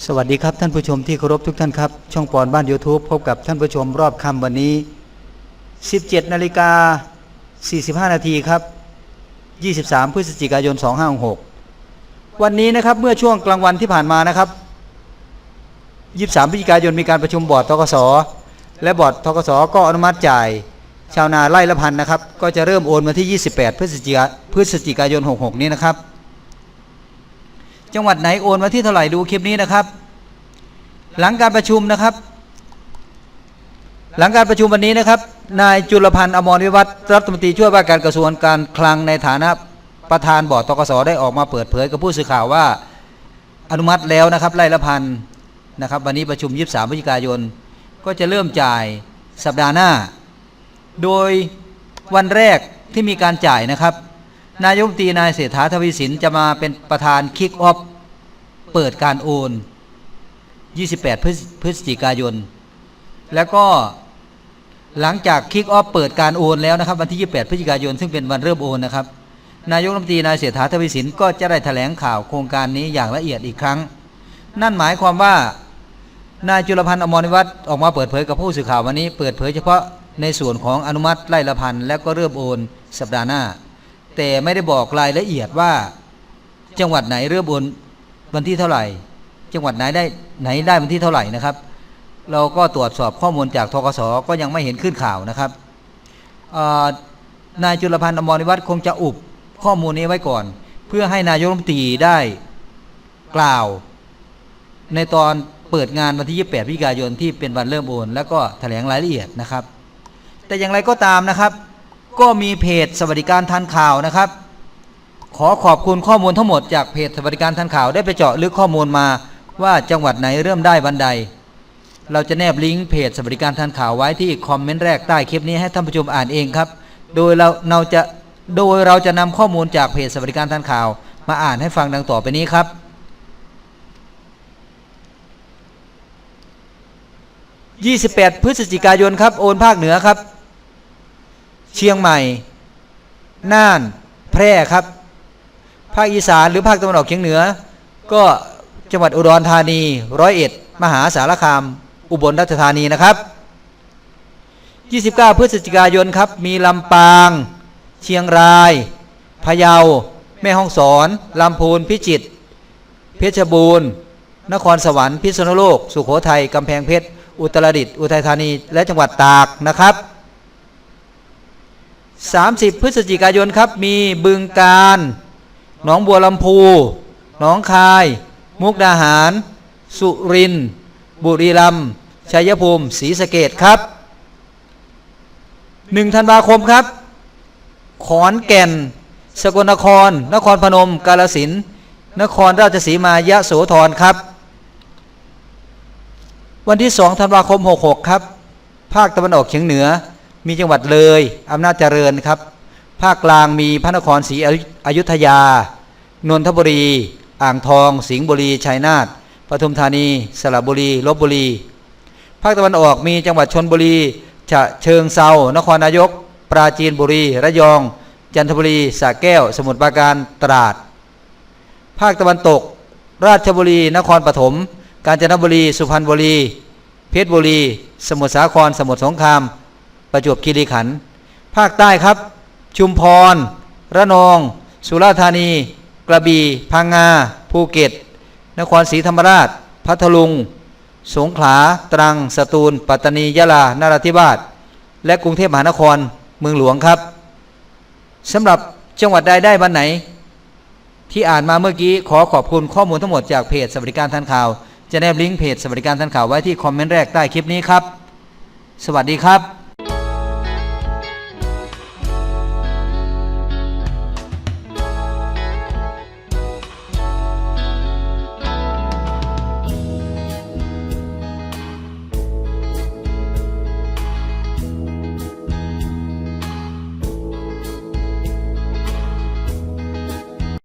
สวัสดีครับท่านผู้ชมที่เคารพทุกท่านครับ ช่องปอนบ้าน YouTube พบกับท่านผู้ชมรอบค่ำวันนี้ 17นาฬิกา45 นาทีครับ 23 พฤศจิกายน 2566 วันนี้นะครับเมื่อช่วงกลางวันที่ผ่านมานะครับ 23 พฤศจิกายนมีการประชุมบอร์ดทกส และบอร์ดทกสก็อนุมัติจ่าย ชาวนาไร่ละพันนะครับ ก็จะเริ่มโอนวันที่ 28 พฤศจิกายน 66 นี้นะครับ จังหวัดไหนโอนมาที่เท่าไหร่ดูคลิปนี้นะครับ หลังการประชุมนะครับ หลังการประชุมวันนี้นะครับ นายจุลพันธ์อมรวิวัฒน์รัฐมนตรีช่วยว่าการกระทรวงการคลังในฐานะประธานบอร์ดตกสได้ออกมาเปิดเผยกับผู้สื่อข่าวว่าอนุมัติแล้วนะครับไร่ละพันนะครับ วันนี้ประชุม 23พฤศจิกายน ก็จะเริ่มจ่ายสัปดาห์หน้า โดยวันแรกที่มีการจ่ายนะครับ นายมตีนายเศรษฐาทวีสินจะมาเป็นประธานคิกออฟเปิดการโอน 28พฤศพฤศจิกายน แล้วก็หลังจากคิกออฟเปิดการโอนแล้วนะครับ วันที่ 28 พฤศจิกายน ซึ่งเป็นวันเริ่มโอนนะครับ นายกรัฐมนตรีนายเศรษฐาทวีสินก็จะได้แถลงข่าวโครงการนี้อย่างละเอียดอีกครั้ง นั่นหมายความว่านายจุลพันธ์อมรนิวัฒน์ออกมาเปิดเผยกับผู้สื่อข่าววันนี้ เปิดเผยเฉพาะในส่วนของอนุมัติไร่ละพันแล้วก็เริ่มโอน สัปดาห์หน้า แต่ไม่ได้บอกรายละเอียดว่า จังหวัดไหนเริ่มโอนวันที่เท่าไหร่ จังหวัดไหนได้ไหนได้วันที่เท่าไหร่นะครับ เราก็ตรวจสอบข้อมูลจากทกสก็ยังไม่เห็นขึ้นข่าวนะครับนายจุลพันธ์อมรนิวัฒน์คงจะอุบข้อมูลนี้ไว้ก่อน เพื่อให้นายกรัฐมนตรีได้กล่าว ในตอนเปิดงานวันที่ 28พฤศจิกายนที่เป็นวันเริ่มโอน แล้วก็แถลงรายละเอียดนะครับ แต่อย่างไรก็ตามนะครับ ก็มีเพจสวัสดิการทันข่าวนะครับ ขอขอบคุณข้อมูลทั้งหมดจากเพจสวัสดิการทันข่าวได้ไปเจาะลึกข้อมูลมาว่าจังหวัดไหนเริ่มได้วันใด เราจะแนบลิงก์เพจสวัสดิการทันข่าวไว้ที่คอมเมนต์แรกใต้คลิปนี้ให้ท่านผู้ชมอ่านเองครับ โดยเราเราจะโดยเราจะนำข้อมูลจากเพจสวัสดิการทันข่าว มาอ่านให้ฟังดังต่อไปนี้ครับ28 พฤศจิกายนครับโอนภาคเหนือครับ เชียงใหม่ น่าน แพร่ครับ ภาคอีสานหรือภาคตะวันออกเฉียงเหนือ ก็จังหวัดอุดรธานีร้อยเอ็ดมหาสารคาม อุบลราชธานีนะครับ 29 พฤศจิกายนครับ มีลำปาง เชียงราย พะเยา แม่ฮ่องสอน ลำพูน พิจิตร เพชรบูรณ์ นครสวรรค์ พิษณุโลก สุโขทัย กำแพงเพชร อุตรดิตถ์ อุทัยธานี และจังหวัดตากนะครับ 30 พฤศจิกายนครับ มีบึงการหนองบัวลำพูหนองคาย มุกดาหาร สุริน บุรีรัมย์ชัยภูมิศรีสะเกดครับ1ธันวาคมครับ ขอนแก่น สกลนคร นครพนม กาลสินนครราชสีมายะโสธรครับ วันที่2ธันวาคม 66 ครับ ภาคตะวันออกเฉียงเหนือ มีจังหวัดเลยอำนาจเจริญครับ ภาคกลางมีพระนครศรีอยุธยา นนทบุรี อ่างทอง สิงห์บุรี ชัยนาท ปทุมธานี สระบุรี ลบบุรี ภาคตะวันออกมีจังหวัดชนบุรี ฉะเชิงเซา นครนายก ปราจีนบุรี ระยอง จันทบุรี สระแก้ว สมุทรปราการ ตราด ภาคตะวันตก ราชบุรี นครปฐม กาญจนบุรี สุพรรณบุรี เพชรบุรี สมุทรสาคร สมุทรสงคราม ประจวบคีรีขันธ์ภาคใต้ครับ ชุมพร ระนอง สุราษฎร์ธานี กระบี่พังงา ภูเก็ต นครศรีธรรมราช พัทลุง สงขลา ตรัง สตูล ปัตตานี ยะลา นราธิวาส และกรุงเทพมหานคร เมืองหลวงครับสำหรับจังหวัดใดได้วันไหน ที่อ่านมาเมื่อกี้ขอขอบคุณข้อมูลทั้งหมดจากเพจสวัสดิการทันข่าว จะแนบลิงก์เพจสวัสดิการทันข่าวไว้ที่คอมเมนต์แรกใต้คลิปนี้ครับ สวัสดีครับ